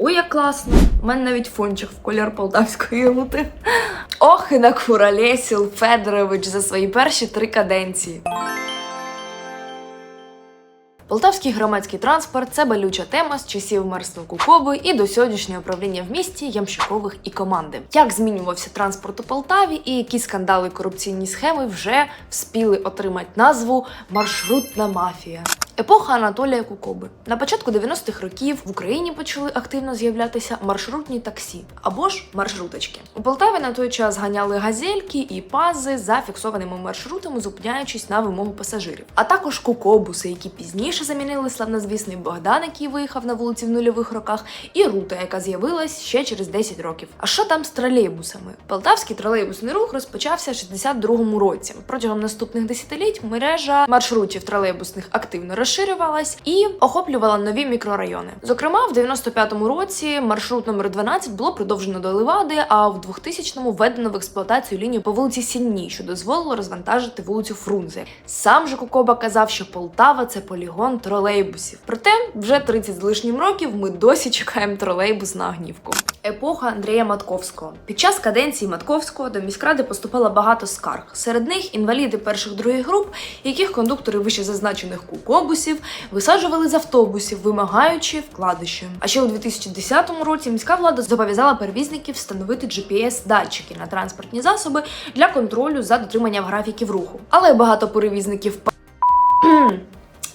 Ой, як класно! У мене навіть фончик в колір полтавської рути. Ох, і накуролесів Федорович за свої перші три каденції. Полтавський громадський транспорт це болюча тема з часів мерства Кукоби і до сьогоднішнього правління в місті ямщикових і команди. Як змінювався транспорт у Полтаві і які скандали корупційні схеми вже вспіли отримати назву маршрутна мафія. Епоха Анатолія Кукоби. На початку 90-х років в Україні почали активно з'являтися маршрутні таксі або ж маршруточки. У Полтаві на той час ганяли газельки і пази за фіксованими маршрутами, зупиняючись на вимогу пасажирів, а також кукобуси, які пізніше замінили славнозвісний Богдан, який виїхав на вулиці в нульових роках, і рута, яка з'явилась ще через 10 років. А що там з тролейбусами? Полтавський тролейбусний рух розпочався в 62-му році. Протягом наступних десятиліть мережа маршрутів тролейбусних активно розширювалась і охоплювала нові мікрорайони. Зокрема, в 95-му році маршрут номер 12 було продовжено до Левади, а в 2000-му введено в експлуатацію лінію по вулиці Сінній, що дозволило розвантажити вулицю Фрунзе. Сам же Кокоба казав, що Полтава це полігон тролейбусів. Проте вже 30 з лишнім років ми досі чекаємо тролейбус на Агнівку. Епоха Андрія Матковського. Під час каденції Матковського до міськради поступало багато скарг. Серед них інваліди перших других груп, яких кондуктори вище зазначених кукобусів висаджували з автобусів, вимагаючи вкладиші. А ще у 2010 році міська влада зобов'язала перевізників встановити GPS-датчики на транспортні засоби для контролю за дотриманням графіків руху. Але багато перевізників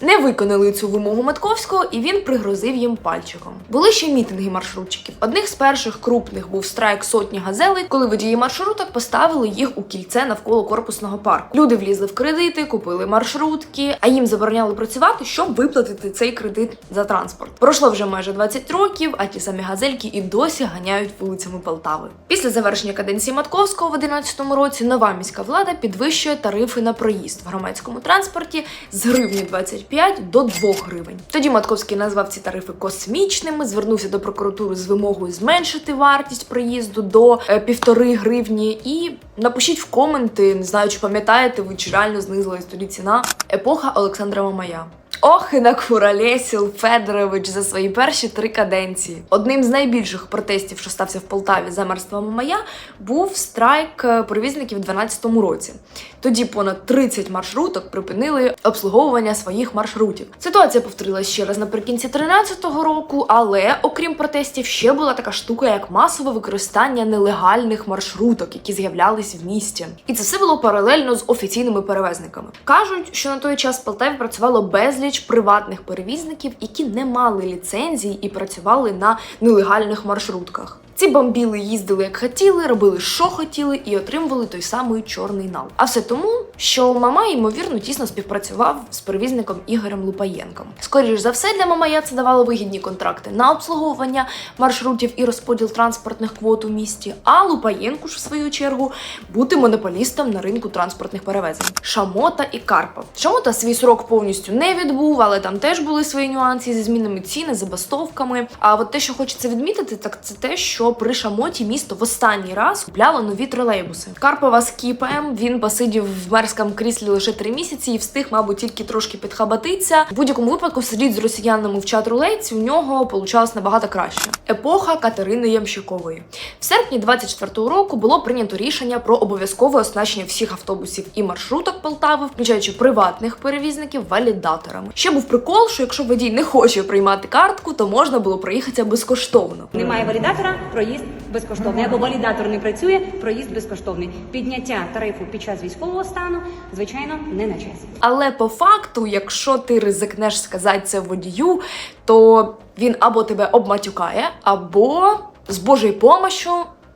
не виконали цю вимогу Матковського, і він пригрозив їм пальчиком. Були ще мітинги маршрутчиків. Одних з перших крупних був страйк сотні газелей, коли водії маршруток поставили їх у кільце навколо корпусного парку. Люди влізли в кредити, купили маршрутки, а їм забороняли працювати, щоб виплатити цей кредит за транспорт. Пройшло вже майже 20 років, а ті самі газельки і досі ганяють вулицями Полтави. Після завершення каденції Матковського в 11 році нова міська влада підвищує тарифи на проїзд в громадському транспорті з гривні 25 до 2 гривень. Тоді Матковський назвав ці тарифи космічними, звернувся до прокуратури з вимогою зменшити вартість проїзду до е, півтори гривні. І напишіть в коменти, не знаю, чи пам'ятаєте ви, чи реально знизилась тоді ціна. Епоха Олександра Мамая. Ох, і накуролесів Федорович за свої перші три каденції. Одним з найбільших протестів, що стався в Полтаві за мерства Мамая, був страйк е, перевізників у 2012 році. Тоді понад 30 маршруток припинили обслуговування своїх маршрутів. Ситуація повторилась ще раз наприкінці 2013 року, але окрім протестів, ще була така штука, як масове використання нелегальних маршруток, які з'являлись в місті. І це все було паралельно з офіційними перевезниками. Кажуть, що на той час в Полтаві працювало безліч приватних перевізників, які не мали ліцензій і працювали на нелегальних маршрутках. Ці бомбіли їздили як хотіли, робили, що хотіли, і отримували той самий чорний нал. А все тому, що мама ймовірно тісно співпрацював з перевізником Ігорем Лупаєнком. Скоріш за все, для Мамая це давало вигідні контракти на обслуговування маршрутів і розподіл транспортних квот у місті. А Лупаєнку ж в свою чергу бути монополістом на ринку транспортних перевезень. Шамота і Карпов. Шамота свій срок повністю не відбув, але там теж були свої нюанси зі змінами ціни, забастовками. А от те, що хочеться відмітити, так це те, що при Шамоті місто в останній раз купляло нові тролейбуси. Карпова з Кіпем він посидів в мерському кріслі лише три місяці і встиг, мабуть, тільки трошки підхабатитися. В будь-якому випадку сидіть з росіянами в чат рулейці у нього получалось набагато краще. Епоха Катерини Ямщикової. В серпні 24-го року було прийнято рішення про обов'язкове оснащення всіх автобусів і маршруток Полтави, включаючи приватних перевізників, валідаторами. Ще був прикол, що якщо водій не хоче приймати картку, то можна було проїхатися безкоштовно. Немає валідатора, проїзд безкоштовний. Або валідатор не працює, проїзд безкоштовний. Підняття тарифу під час військового стану, звичайно, не на часі. Але по факту, якщо ти ризикнеш сказати це водію, то він або тебе обматюкає, або з Божою помощю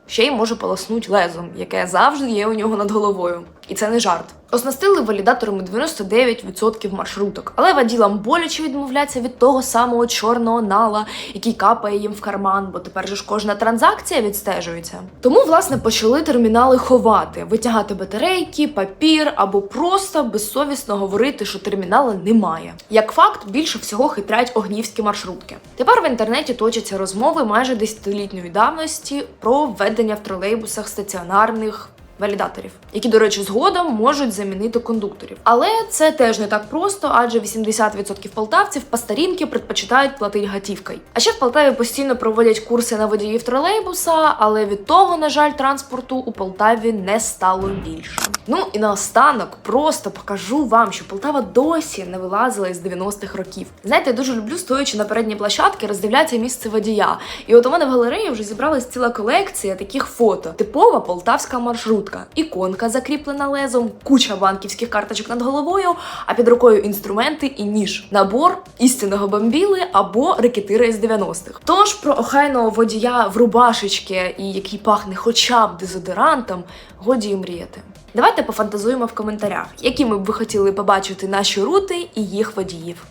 ще й може полоснуть лезом, яке завжди є у нього над головою. І це не жарт. Оснастили валідаторами 99% маршруток, але воділам боляче відмовляться від того самого чорного нала, який капає їм в карман, бо тепер же ж кожна транзакція відстежується. Тому, власне, почали термінали ховати, витягати батарейки, папір або просто безсовісно говорити, що термінала немає. Як факт, більше всього хитрять огнівські маршрутки. Тепер в інтернеті точаться розмови майже десятилітньої давності про введення в тролейбусах стаціонарних валідаторів, які, до речі, згодом можуть замінити кондукторів. Але це теж не так просто, адже 80% полтавців по старінки предпочитають платити готівкою. А ще в Полтаві постійно проводять курси на водіїв тролейбуса, але від того, на жаль, транспорту у Полтаві не стало більше. Ну і наостанок просто покажу вам, що Полтава досі не вилазила із 90-х років. Знаєте, я дуже люблю, стоячи на передній площадці, роздивлятися місце водія. І от у мене в галереї вже зібралась ціла колекція таких фото. Типова полтавська маршрутка, іконка закріплена лезом, куча банківських карточок над головою, а під рукою інструменти і ніж, набор істинного бомбіли або рекетира із 90-х. Тож про охайного водія в рубашечки і який пахне хоча б дезодорантом, годі й мріяти. Давайте пофантазуємо в коментарях, якими б ви хотіли побачити наші рути і їх водіїв.